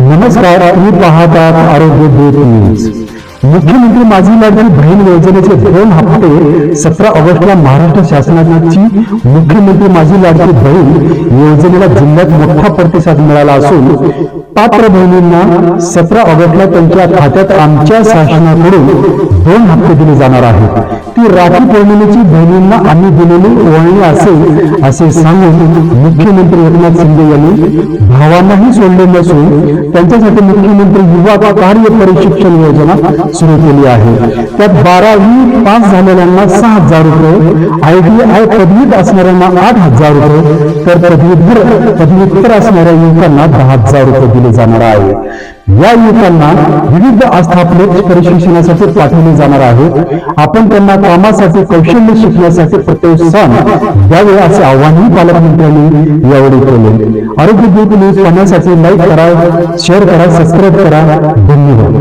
नमस्कार मी पाहतात आरोग्य देत न्यूज. मुख्यमंत्री माझी लाडकी बहीण योजनेचे दोन हप्ते सतरा ऑगस्टला महाराष्ट्र शासनाची. मुख्यमंत्री माझी लाडकी बहीण योजनेला जिल्ह्यात मोठा प्रतिसाद मिळाला असून पात्र बहिणींना सतरा ऑगस्टला त्यांच्या खात्यात आमच्या शासनाकडून दोन हप्ते दिले जाणार आहेत. ती राखी पौर्णिमेची बहिणींना आम्ही दिलेली ओळणी असेल असे सांगून मुख्यमंत्री एकनाथ शिंदे यांनी भावांनाही सोडले नसून त्यांच्यासाठी मुख्यमंत्री युवा कार्य प्रशिक्षण योजना सुरू केली आहे. त्यात बारावी पास झालेल्यांना सहा हजार रुपये आय टी आय पदवीत असणाऱ्यांना आठ हजार रुपये तर पदवीधर पदव्युत्तर असणाऱ्या युवकांना दहा हजार रुपये दिले जाणार आहे. या युवकांना विविध आस्थापनेत प्रशिक्षणासाठी पाठवले जाणार आहे. आपण त्यांना कामासाठी कौशल्य शिकण्यासाठी प्रोत्साहन द्यावे असे आव्हानही पालकमंत्र्यांनी यावेळी केले. आरोग्य दूत न्यूज पाहण्यासाठी लाईक करा शेअर करा सबस्क्राईब करा. धन्यवाद.